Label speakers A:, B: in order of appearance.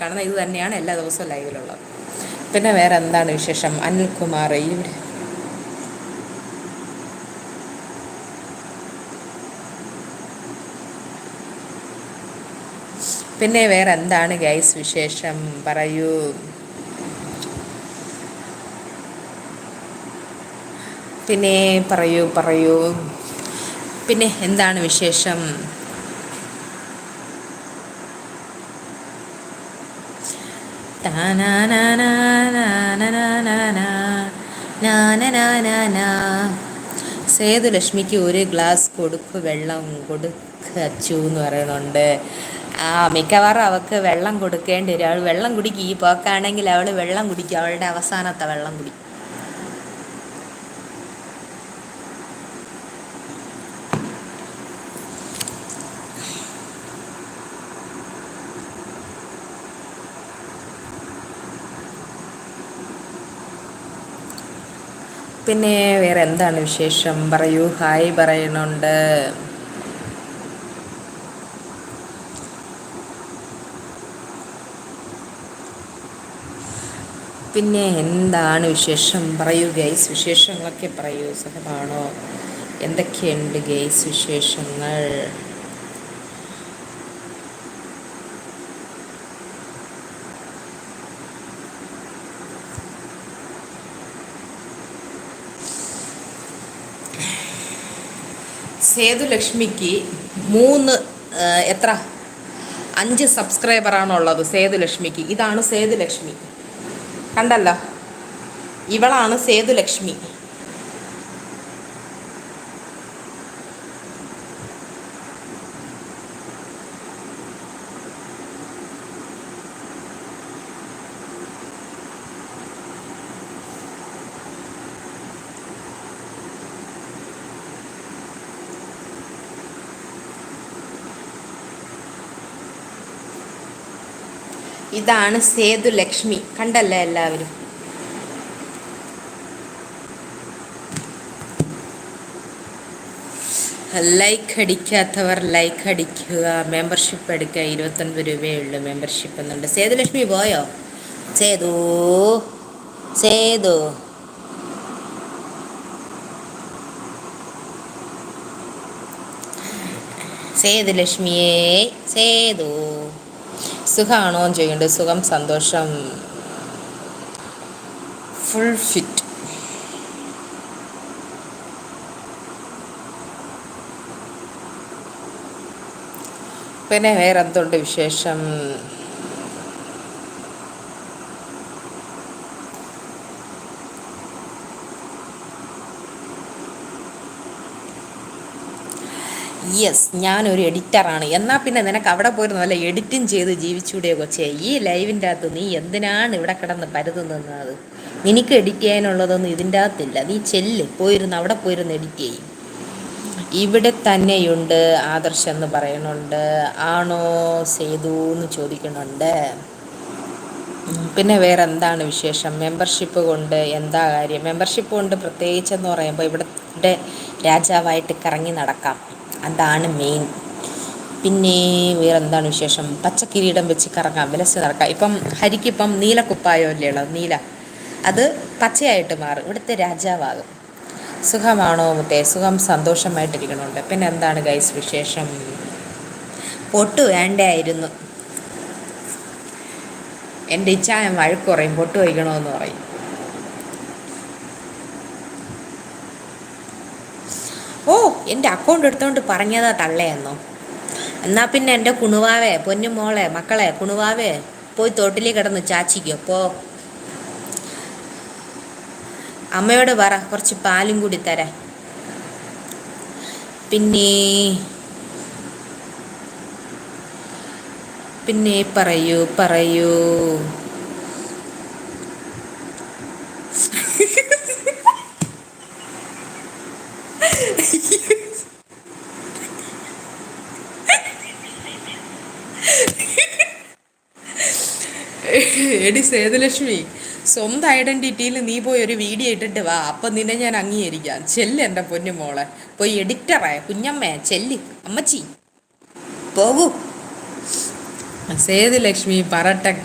A: കാണുന്നത് ഇത് തന്നെയാണ് എല്ലാ ദിവസവും ലൈവിലുള്ളത്. പിന്നെ വേറെ എന്താണ് വിശേഷം? അനിൽകുമാർ ഇവിടെ. പിന്നെ വേറെ എന്താണ് ഗൈസ് വിശേഷം? പറയൂ. പിന്നെ പറയൂ പറയൂ. പിന്നെ എന്താണ് വിശേഷം? സേതുലക്ഷ്മിക്ക് ഒരു ഗ്ലാസ് കൊടുക്ക് വെള്ളം കൊടുക്കച്ചു എന്ന് പറയണുണ്ട് ആ മിക്കവാറും അവൾക്ക് വെള്ളം കൊടുക്കേണ്ടി വരും അവൾ വെള്ളം കുടിക്കും ഈ പോക്കാണെങ്കിൽ അവൾ വെള്ളം കുടിക്കും അവളുടെ അവസാനത്തെ വെള്ളം കുടിക്കും പിന്നെ വേറെ എന്താണ് വിശേഷം? പറയൂ. ഹായ് പറയണുണ്ട്. പിന്നെ എന്താണ് വിശേഷം? പറയൂ ഗൈസ് വിശേഷങ്ങളൊക്കെ പറയൂ. സുഖമാണോ? എന്തൊക്കെയുണ്ട് ഗൈസ് വിശേഷങ്ങൾ? സേതുലക്ഷ്മിക്ക് മൂന്ന് എത്ര? അഞ്ച് സബ്സ്ക്രൈബറാണുള്ളത് സേതുലക്ഷ്മിക്ക്. ഇതാണ് സേതുലക്ഷ്മി. കണ്ടല്ലോ? ഇവളാണ് സേതുലക്ഷ്മി. ഇതാണ് സേതു ലക്ഷ്മി. കണ്ടല്ലേ എല്ലാവരും? ലൈക്ക് അടിക്കാത്തവർ ലൈക്ക് അടിക്കുക. മെമ്പർഷിപ്പ് എടുക്കുക. ഇരുപത്തൊൻപത് രൂപയേ ഉള്ളൂ മെമ്പർഷിപ്പ് എന്നുണ്ട്. സേതുലക്ഷ്മി പോയോ? സേതു? സേതു? സേതുലക്ഷ്മിയേ സേതു? സുഖമാണോ ചെയ്യുന്നുണ്ട് സുഖം സന്തോഷം. ഫുൾ ഫിറ്റ് പിന്നെ വേറെ എന്തുണ്ട് വിശേഷം? യെസ് ഞാനൊരു എഡിറ്ററാണ് എന്നാൽ പിന്നെ നിനക്ക് അവിടെ പോയിരുന്നു നല്ല എഡിറ്റിംഗ് ചെയ്ത് ജീവിച്ചൂടെ കൊച്ചേ? ഈ ലൈവിന്റെ അകത്ത് നീ എന്തിനാണ് ഇവിടെ കിടന്ന് പരുതുന്നത്? നിനക്ക് എഡിറ്റ് ചെയ്യാനുള്ളതൊന്നും ഇതിന്റെ അകത്തില്ല. നീ ചെല്ല്. പോയിരുന്ന് അവിടെ പോയിരുന്ന് എഡിറ്റ് ചെയ്യും. ഇവിടെ തന്നെയുണ്ട് ആദർശ് എന്ന് പറയുന്നുണ്ട്. ആണോ സേതു എന്ന് ചോദിക്കുന്നുണ്ട്. പിന്നെ വേറെ എന്താണ് വിശേഷം? മെമ്പർഷിപ്പ് കൊണ്ട് എന്താ കാര്യം? മെമ്പർഷിപ്പ് കൊണ്ട് പ്രത്യേകിച്ചെന്ന് പറയുമ്പോൾ ഇവിടെ രാജാവായിട്ട് കറങ്ങി നടക്കാം. അതാണ് മെയിൻ പിന്നെ വേറെ എന്താണ് വിശേഷം? പച്ചക്കിരീടം വെച്ച് കറങ്ങാം വിലസ് നടക്കാം ഇപ്പം ഹരിക്കിപ്പം നീല കുപ്പായമല്ലേ ഉള്ളത്? നീല. അത് പച്ചയായിട്ട് മാറും. ഇവിടുത്തെ രാജാവാകും. സുഖമാണോ മുത്തേ? സുഖം സന്തോഷമായിട്ടിരിക്കണുണ്ട്. പിന്നെ എന്താണ് ഗൈസ് വിശേഷം? പൊട്ട് വേണ്ടായിരുന്നു എന്റെ ഇച്ഛായം വഴക്കുറയും പൊട്ട് വയ്ക്കണമെന്ന് പറയും. എന്റെ അക്കൗണ്ട് എടുത്തോണ്ട് പറഞ്ഞതാ തള്ളയെന്നോ എന്നാ. പിന്നെ എന്റെ കുണുവാവേ പൊന്നുമോളെ മക്കളെ കുണുവാവേ പോയി തോട്ടിലേ കിടന്ന് ചാച്ചിക്കോ പോ. അമ്മയോട് പറ കുറച്ച് പാലും കൂടി തരാം. പിന്നെ പിന്നെ പറയൂ പറയൂ. എടി സേതുലക്ഷ്മി സ്വന്തം ഐഡന്റിറ്റിയിൽ നീ പോയി ഒരു വീഡിയോ ഇട്ടിട്ട് വാ. അപ്പം നിന്നെ ഞാൻ അംഗീകരിക്കാം. ചെല്ല് എന്റെ പൊന്നു മോളെ. പോയി എഡിറ്ററേ കുഞ്ഞമ്മേ ചെല്ല്. അമ്മച്ചി. പോകൂ. സേതുലക്ഷ്മി പറട്ട